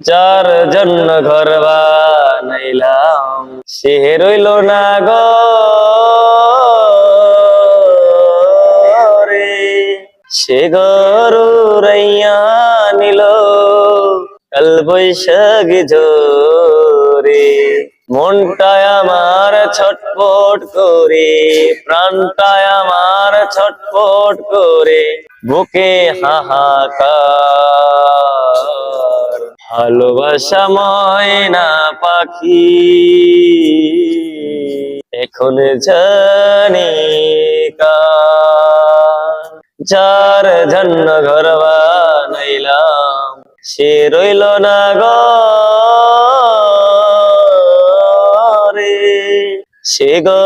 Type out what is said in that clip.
যার জন্য ঘর বানাইলাম, সে রইল না গরে সে গরু রাইয়া নিল কাল বৈশাখী জোরে মনটায় আমার ছটপট করে প্রাণটায় আমার ছটপট করে, বুকে হাহাকার। ভালোবাসা ময়না পাখি। এখন জানি যার জন্য ঘর বানাইলাম, সে রইল না গরে সে গ